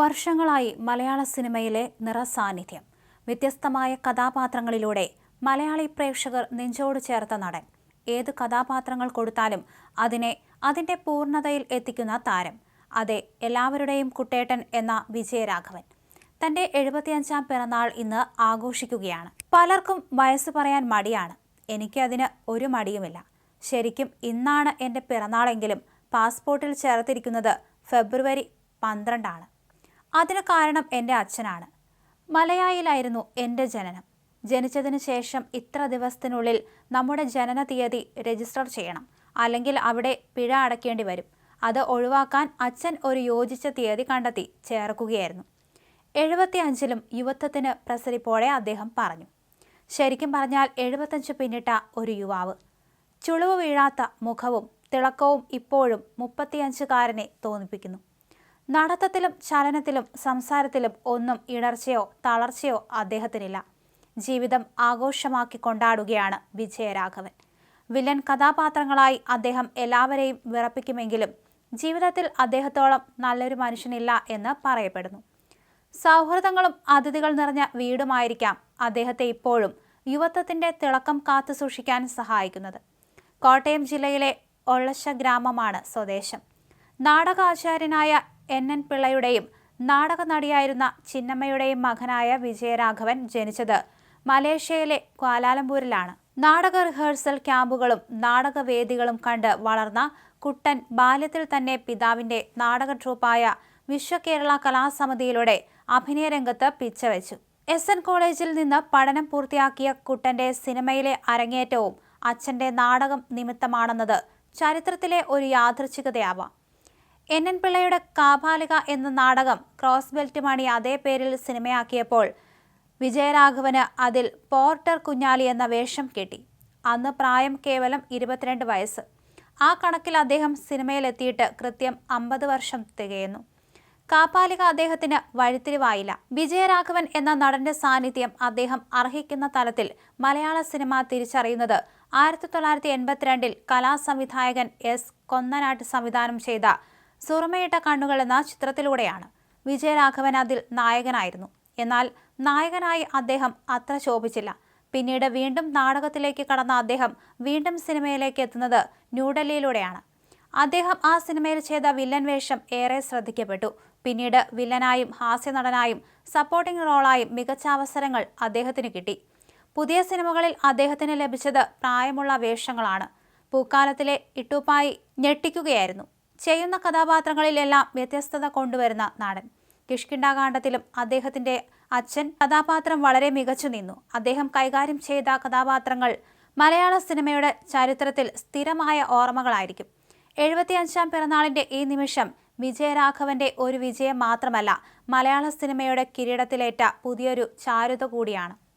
വർഷങ്ങളായി മലയാള സിനിമയിലെ നിറസാന്നിധ്യം. വ്യത്യസ്തമായ കഥാപാത്രങ്ങളിലൂടെ മലയാളി പ്രേക്ഷകർ നെഞ്ചോട് ചേർത്ത നടൻ. ഏത് കഥാപാത്രങ്ങൾ കൊടുത്താലും അതിനെ അതിന്റെ പൂർണതയിൽ എത്തിക്കുന്ന താരം. അതെ എല്ലാവരുടെയും കുട്ടേട്ടൻ എന്ന വിജയരാഘവൻ. തന്റെ എഴുപത്തിയഞ്ചാം പിറന്നാൾ ഇന്ന് ആഘോഷിക്കുകയാണ്. പലർക്കും വയസ്സ് പറയാൻ മടിയാണ്. എനിക്ക് അതിന് ഒരു മടിയുമില്ല. ശരിക്കും ഇന്നാണ് എന്റെ പിറന്നാളെങ്കിലും പാസ്പോർട്ടിൽ ചേർത്തിരിക്കുന്നത് ഫെബ്രുവരി പന്ത്രണ്ടാണ്. അതിന് കാരണം എന്റെ അച്ഛനാണ്. മലയായിലായിരുന്നു എന്റെ ജനനം. ജനിച്ചതിന് ശേഷം ഇത്ര ദിവസത്തിനുള്ളിൽ നമ്മുടെ ജനന തീയതി രജിസ്റ്റർ ചെയ്യണം. അല്ലെങ്കിൽ അവിടെ പിഴ അടയ്ക്കേണ്ടി വരും. അത് ഒഴിവാക്കാൻ അച്ഛൻ ഒരു യോജിച്ച തീയതി കണ്ടെത്തി ചേർക്കുകയായിരുന്നു. എഴുപത്തി അഞ്ചിലും യുവത്വത്തിന് പ്രസരിപ്പോടെ അദ്ദേഹം പറഞ്ഞു. ശരിക്കും പറഞ്ഞാൽ എഴുപത്തഞ്ച് പിന്നിട്ട ഒരു യുവാവ്. ചുളിവ് വീഴാത്ത മുഖവും തിളക്കവും ഇപ്പോഴും മുപ്പത്തിയഞ്ചുകാരനെ തോന്നിപ്പിക്കുന്നു. നടത്തത്തിലും ചലനത്തിലും സംസാരത്തിലും ഒന്നും ഇടർച്ചയോ തളർച്ചയോ അദ്ദേഹത്തിനില്ല. ജീവിതം ആഘോഷമാക്കി കൊണ്ടാടുകയാണ് വിജയരാഘവൻ. വില്ലൻ കഥാപാത്രങ്ങളായി അദ്ദേഹം എല്ലാവരെയും വിറപ്പിക്കുമെങ്കിലും ജീവിതത്തിൽ അദ്ദേഹത്തോളം നല്ലൊരു മനുഷ്യനില്ല എന്ന് പറയപ്പെടുന്നു. സൗഹൃദങ്ങളും അതിഥികൾ നിറഞ്ഞ വീടുമായിരിക്കാം അദ്ദേഹത്തെ ഇപ്പോഴും യുവത്വത്തിന്റെ തിളക്കം കാത്തു സൂക്ഷിക്കാൻ സഹായിക്കുന്നത്. കോട്ടയം ജില്ലയിലെ ഒള്ളശ ഗ്രാമമാണ് സ്വദേശം. നാടകാചാര്യനായ എൻ എൻ പിള്ളയുടെയും നാടക നടിയായിരുന്ന ചിന്നമ്മയുടെയും മകനായ വിജയരാഘവൻ ജനിച്ചത് മലേഷ്യയിലെ ക്വാലാലംപൂരിലാണ് നാടക റിഹേഴ്സൽ ക്യാമ്പുകളും നാടകവേദികളും കണ്ട് വളർന്ന കുട്ടൻ ബാല്യത്തിൽ തന്നെ പിതാവിന്റെ നാടക ട്രൂപ്പായ വിശ്വകേരള കലാസമിതിയിലൂടെ അഭിനയരംഗത്ത് പിച്ചവെച്ചു എസ് എൻ കോളേജിൽ നിന്ന് പഠനം പൂർത്തിയാക്കിയ കുട്ടന്റെ സിനിമയിലെ അരങ്ങേറ്റവും അച്ഛന്റെ നാടകം നിമിത്തമാണെന്നത് ചരിത്രത്തിലെ ഒരു യാദൃച്ഛികതയാവാം എൻ എൻ പിള്ളയുടെ കാപാലിക എന്ന നാടകം ക്രോസ് ബെൽറ്റ് മണി അതേ പേരിൽ സിനിമയാക്കിയപ്പോൾ വിജയരാഘവന് അതിൽ പോർട്ടർ കുഞ്ഞാലി എന്ന വേഷം കിട്ടി. അന്ന് പ്രായം കേവലം ഇരുപത്തിരണ്ട് വയസ്സ്. ആ കണക്കിൽ അദ്ദേഹം സിനിമയിലെത്തിയിട്ട് കൃത്യം അമ്പത് വർഷം തികയുന്നു. കാപ്പാലിക അദ്ദേഹത്തിന് വഴിത്തിരിവായില്ല. വിജയരാഘവൻ എന്ന നടന്റെ സാന്നിധ്യം അദ്ദേഹം അർഹിക്കുന്ന തലത്തിൽ മലയാള സിനിമ തിരിച്ചറിയുന്നത് ആയിരത്തി തൊള്ളായിരത്തി എൺപത്തിരണ്ടിൽ കലാസംവിധായകൻ എസ്. കൊന്നനാട്ട് സംവിധാനം ചെയ്ത സുറുമയിട്ട കണ്ണുകൾ എന്ന ചിത്രത്തിലൂടെയാണ്. വിജയരാഘവൻ അതിൽ നായകനായിരുന്നു. എന്നാൽ നായകനായി അദ്ദേഹം അത്ര ശോഭിച്ചില്ല. പിന്നീട് വീണ്ടും നാടകത്തിലേക്ക് കടന്ന അദ്ദേഹം വീണ്ടും സിനിമയിലേക്ക് എത്തുന്നത് ന്യൂഡൽഹിയിലൂടെയാണ്. അദ്ദേഹം ആ സിനിമയിൽ ചെയ്ത വില്ലൻ വേഷം ഏറെ ശ്രദ്ധിക്കപ്പെട്ടു. പിന്നീട് വില്ലനായും ഹാസ്യനടനായും സപ്പോർട്ടിംഗ് റോളായും മികച്ച അവസരങ്ങൾ അദ്ദേഹത്തിന് കിട്ടി. പുതിയ സിനിമകളിൽ അദ്ദേഹത്തിന് ലഭിച്ചത് പ്രായമുള്ള വേഷങ്ങളാണ്. പൂക്കാലത്തിലെ ഇട്ടുപ്പായി ഞെട്ടിക്കുകയായിരുന്നു. ചെയ്യുന്ന കഥാപാത്രങ്ങളിലെല്ലാം വ്യത്യസ്തത കൊണ്ടുവരുന്ന നാടൻ. കിഷ്കിണ്ടാകാന്ഡത്തിലും അദ്ദേഹത്തിന്റെ അച്ഛൻ കഥാപാത്രം വളരെ മികച്ചു നിന്നു. അദ്ദേഹം കൈകാര്യം ചെയ്ത കഥാപാത്രങ്ങൾ മലയാള സിനിമയുടെ ചരിത്രത്തിൽ സ്ഥിരമായ ഓർമ്മകളായിരിക്കും. എഴുപത്തിയഞ്ചാം പിറന്നാളിന്റെ ഈ നിമിഷം വിജയരാഘവന്റെ ഒരു വിജയം മാത്രമല്ല മലയാള സിനിമയുടെ കിരീടത്തിലേറ്റ പുതിയൊരു ചാരുത കൂടിയാണ്.